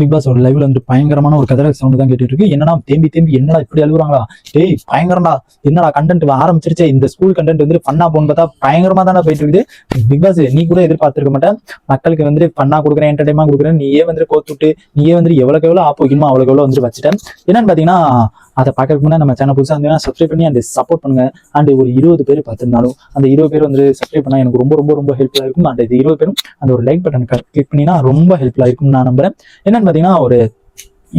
Big pass ஒரு லைவ்ல வந்து பயங்கரமான ஒரு கதை சவுண்ட் தான் கேட்டுட்டு இருக்கு என்னடா தேம்பி தேம்பி என்னடா இப்படி அழுகுறாங்களா? டேய் பயங்கரம்டா. என்னடா கண்டென்ட் ஆரம்பிச்சிருச்சே. இந்த ஸ்கூல் கண்டென்ட் வந்து பண்ணா போன்னு பார்த்தா பயங்கரமா தானே போயிட்டு இருக்குது பிக் பாஸ் நீ கூட எதிர்பார்த்திருக்க மாட்டேன் மக்களுக்கு வந்து பண்ணா கொடுக்குறேன் என்டர்டைமா கொடுக்குறேன். நீயே வந்து கோத்துட்டு நீயே வந்து எவ்வளவுக்கு எவ்வளவு ஆப் வைக்கணுமோ அவ்வளவுக்கு எவ்வளவு வந்து வச்சுட்டேன் என்னன்னு பாத்தீங்கன்னா அதை பார்க்கறதுக்கு முன்னாடி நம்ம சேனல் புதுசாக இருந்தீங்கன்னா சப்ஸ்கிரைப் பண்ணி அந்த சப்போர்ட் பண்ணுங்க. அண்ட் ஒரு இருபது பேர் பார்த்துருந்தாலும் அந்த இருபது பேர் வந்து சப்ஸ்கிரைப் பண்ணா எனக்கு ரொம்ப ரொம்ப ரொம்ப ஹெல்ப்ஃபுல்லாக இருக்கும். அண்ட் இது இருபது பேரும் அந்த ஒரு லைக் பட்டன் கிளிக் பண்ணினா ரொம்ப ஹெல்ப்ஃபுல்லாக இருக்கும் நான் நம்புறேன். என்னன்னு பார்த்தீங்கன்னா ஒரு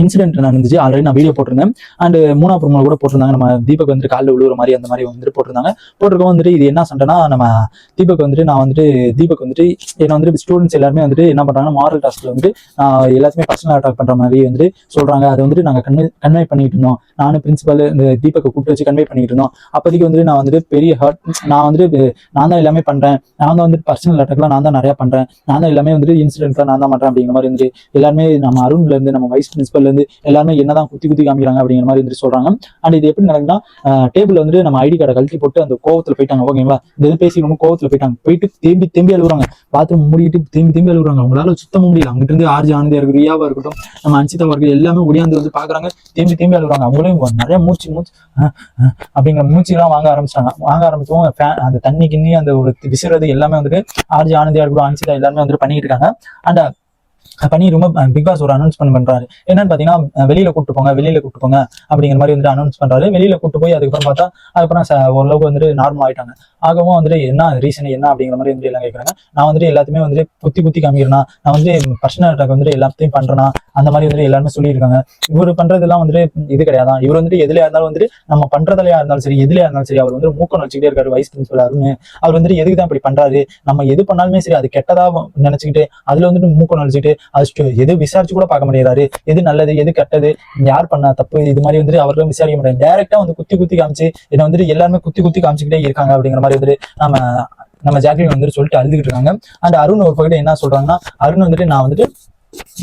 இன்சிடென்ட் நடந்துச்சு? ஆல்ரெடி நான் வீடியோ போட்டிருந்தேன். அண்ட் மூணா ப்ரோமோ கூட போட்டிருந்தாங்க. நம்ம தீபக் வந்துட்டு காலில் விழுவுற மாதிரி அந்த மாதிரி வந்துட்டு போட்டிருந்தாங்க. போட்டிருக்கோம் வந்துட்டு இது என்ன சண்டைனா நம்ம தீபக் வந்துட்டு நான் வந்துட்டு தீபக் வந்துட்டு என்ன வந்துட்டு ஸ்டூடெண்ட்ஸ் எல்லாருமே வந்துட்டு என்ன பண்ணுறாங்கன்னா மாரல் டாஸ்க்ல வந்து நான் எல்லாத்தையுமே பர்சனல் அட்டாக் பண்ணுற மாதிரி வந்து சொல்றாங்க. அதை வந்துட்டு நாங்கள் கன்வே கன்வே பண்ணிட்டு இருந்தோம். நானும் பிரின்சிபல் இந்த தீபக்கை கூப்பிட்டு வச்சு கன்வே பண்ணிட்டு இருந்தோம். அப்போதைக்கு வந்துட்டு நான் வந்துட்டு பெரிய ஹர்ட் நான் வந்துட்டு நான் தான் எல்லாமே பண்ணுறேன் நான் தான் வந்துட்டு பர்சனல் அட்டாக்லாம் நான் தான் நிறையா பண்ணுறேன் நான் தான் எல்லாமே வந்துட்டு இன்சிடென்ட்லாம் நான் தான் பண்றேன் அப்படிங்கிற மாதிரி வந்துட்டு எல்லாருமே நம்ம அருண்லேருந்து நம்ம வைஸ் பிரின்சிபல் இருந்து எல்லாருமே என்னதான் குத்தி குத்தி காமிக்கிறாங்க அப்படிங்கிற மாதிரி வந்து சொல்றாங்க. அண்ட் இது எப்படி நடக்குதுன்னா டேபிள் வந்துட்டு நம்ம ஐடி கார்டை கழட்டி போட்டு அந்த கோவத்துல போயிட்டாங்க ஓகேங்களா இந்த இது பேசி ரொம்ப கோவத்துல போயிட்டாங்க. போயிட்டு தேம்பி தேம்பி அழுகுறாங்க. பாத்ரூம் மூடிட்டு தேம்பி தேம்பி அழுகுறாங்க. அவங்களால சுத்தமா முடியல. அங்கிட்டு இருந்து ஆர்ஜி ஆனந்தியா இருக்கு ரியாவா இருக்கட்டும் நம்ம அன்சிதா இருக்கு எல்லாமே ஒடியாந்து வந்து பாக்குறாங்க. தேம்பி தேம்பி அழுகுறாங்க. அவங்களையும் நிறைய மூச்சு மூச்சு அப்படிங்கிற மூச்சு எல்லாம் வாங்க ஆரம்பிச்சிட்டாங்க. வாங்க ஆரம்பிச்சவும் ஃபேன் அந்த தண்ணி கிண்ணி அந்த ஒரு விசிறது எல்லாமே வந்துட்டு ஆர்ஜி ஆனந்தியா இருக்கட்டும் அன்சிதா எல்லாமே வந்துட்டு பண்ணிட்டு இருக்காங்க. அண்ட் பண்ணி ரொம்ப பிக் பாஸ் ஒரு அனௌன்ஸ்மெண்ட் பண்றாரு. என்னன்னு பாத்தீங்கன்னா வெளியில கூட்டு போங்க வெளியில கூட்டு போங்க அப்படிங்கிற மாதிரி வந்துட்டு அனௌன்ஸ் பண்றாரு. வெளியில கூட்டு போய் அதுக்கப்புறம் பார்த்தா அதுக்கப்புறம் ஓரளவுக்கு வந்துட்டு நார்மல் ஆயிட்டாங்க. ஆகவும் வந்துட்டு என்ன ரீசன் என்ன அப்படிங்கிற மாதிரி வந்து எல்லாம் கேட்கறாங்க நான் வந்துட்டு எல்லாத்தையுமே வந்துட்டு குத்தி குத்தி காமிக்கிறேன்னா நான் வந்து பர்சனல் அட்டாக் வந்துட்டு எல்லாத்தையும் பண்றேன்னா அந்த மாதிரி வந்துட்டு எல்லாருமே சொல்லியிருக்காங்க. இவர் பண்றதெல்லாம் வந்துட்டு இது கிடையாதான். இவர் வந்துட்டு எதுலயா இருந்தாலும் வந்துட்டு நம்ம பண்றதுலயா இருந்தாலும் சரி எதுலயா இருந்தாலும் சரி அவர் வந்து மூக்கம் வச்சுக்கிட்டே இருக்காரு வைஸ் பிரின்சிபல் அருண் அவர் வந்துட்டு எதுக்கு தான் இப்படி பண்றாரு? நம்ம எது பண்ணாலுமே சரி அது கெட்டதா நினைச்சுக்கிட்டு அதுல வந்துட்டு மூக்கம் நினைச்சுக்கிட்டு அது எது விசாரிச்சு கூட பார்க்க முடியாது எது நல்லது எது கெட்டது? யார் பண்ண தப்பு? இது மாதிரி வந்துட்டு அவர்களும் விசாரிக்க முடியாது டேரெக்டா வந்து குத்தி குத்தி காமிச்சு என்ன வந்துட்டு எல்லாருமே குத்தி குத்தி காமிச்சுக்கிட்டே இருக்காங்க அப்படிங்கிற மாதிரி வந்துட்டு நம்ம நம்ம ஜாக்லின் வந்துட்டு சொல்லிட்டு அழுதுகிட்டு இருக்காங்க. அண்ட் அருண் ஒரு பக்கத்தில் என்ன சொல்றாங்கன்னா அருண் வந்துட்டு நான் வந்துட்டு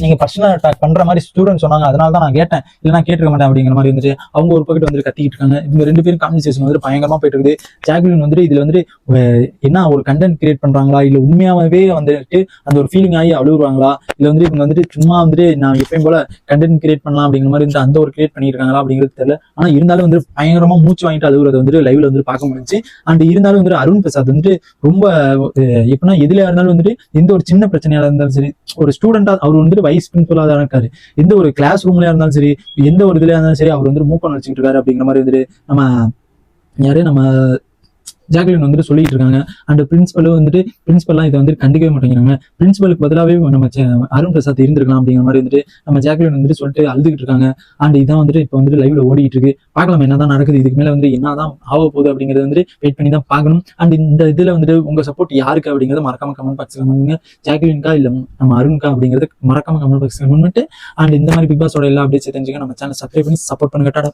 நீங்க பர்சனல் அட்டாக் பண்ற மாதிரி ஸ்டூடெண்ட் சொன்னாங்க. அதனால தான் நான் கேட்டேன். இல்லைனா கேட்டிருக்க மாட்டேன் அப்படிங்கிற மாதிரி வந்துட்டு அவங்க ஒரு பக்கத்து வந்துட்டு கத்திக்கிட்டு இருக்காங்க. இவங்க ரெண்டு பேரும் கான்வர்சேஷன் வந்து பயங்கரமா போயிட்டு இருக்குது. ஜாக்லின் வந்துட்டு இதுல வந்துட்டு என்ன ஒரு கண்டென்ட் கிரியேட் பண்றாங்களா? இல்ல உண்மையாவே வந்துட்டு அந்த ஒரு ஃபீலிங் ஆகி அழுகுறாங்களா? இல்ல வந்து இவங்க வந்துட்டு சும்மா வந்துட்டு நான் எப்பயும் போல கண்டென்ட் கிரியேட் பண்ணலாம் அப்படிங்கிற மாதிரி வந்து அந்த ஒரு கிரியேட் பண்ணியிருக்காங்களா அப்படிங்கிறது தெரியல. ஆனா இருந்தாலும் வந்து பயங்கரமா மூச்சு வாங்கிட்டு அழுகுறத வந்துட்டு லைவ்ல வந்து பார்க்க முடிஞ்சு அண்ட் இருந்தாலும் வந்துட்டு அருண் பிரசாத் வந்துட்டு ரொம்ப எப்படின்னா எதுல இருந்தாலும் வந்துட்டு எந்த ஒரு சின்ன பிரச்சனையா இருந்தாலும் சரி ஒரு ஸ்டூடெண்டா அவர் வந்துட்டு வைஸ் பிரின்சிபலாக தான் இருக்காரு. எந்த ஒரு கிளாஸ் ரூம்லயா இருந்தாலும் சரி எந்த ஒரு இதுலயா இருந்தாலும் சரி அவர் வந்து பண்ண வச்சுக்கிட்டு இருக்காரு அப்படிங்கிற மாதிரி வந்துட்டு நம்ம யாரு? நம்ம ஜாக்லின் வந்துட்டு சொல்லிட்டு இருக்காங்க. அண்ட் பிரின்சிபலும் வந்துட்டு பிரின்சிபல்லாம் இதை வந்துட்டு கண்டிக்கவே மாட்டேங்கிறாங்க. பிரின்சிபலுக்கு பதிலாகவே நம்ம அருண் பிரசாத் இருந்திருக்கலாம் அப்படிங்கிற மாதிரி வந்துட்டு நம்ம ஜாக்லின் வந்துட்டு சொல்லிட்டு அழுதுகிட்டு இருக்காங்க. அண்ட் இதான் வந்துட்டு இப்போ வந்துட்டு லைவ்ல ஓடிட்டு இருக்கு. பார்க்கலாம் என்னதான் நடக்குது. இதுக்கு மேல வந்து என்னதான் ஆக போகுது அப்படிங்கறது வந்துட்டு வெயிட் பண்ணி தான் பார்க்கணும். அண்ட் இந்த இதுல வந்துட்டு உங்க சப்போர்ட் யாருக்கு அப்படிங்கறத மறக்காம கமெண்ட் பாக்ஸ் பண்ணுங்க ஜாக்லின்கா இல்ல நம்ம அருண்கா அப்படிங்கறத மறக்காம கமெண்ட் பாக்ஸ் கமெண்ட் பண்ணிட்டு அண்ட் இந்த மாதிரி பிக் பாஸோட எல்லா அப்டேட்ஸ் தெரிஞ்சுக்க நம்ம சேனல் சப்ஸ்கிரைப் பண்ணி சப்போர்ட் பண்ணுங்க. டாடா.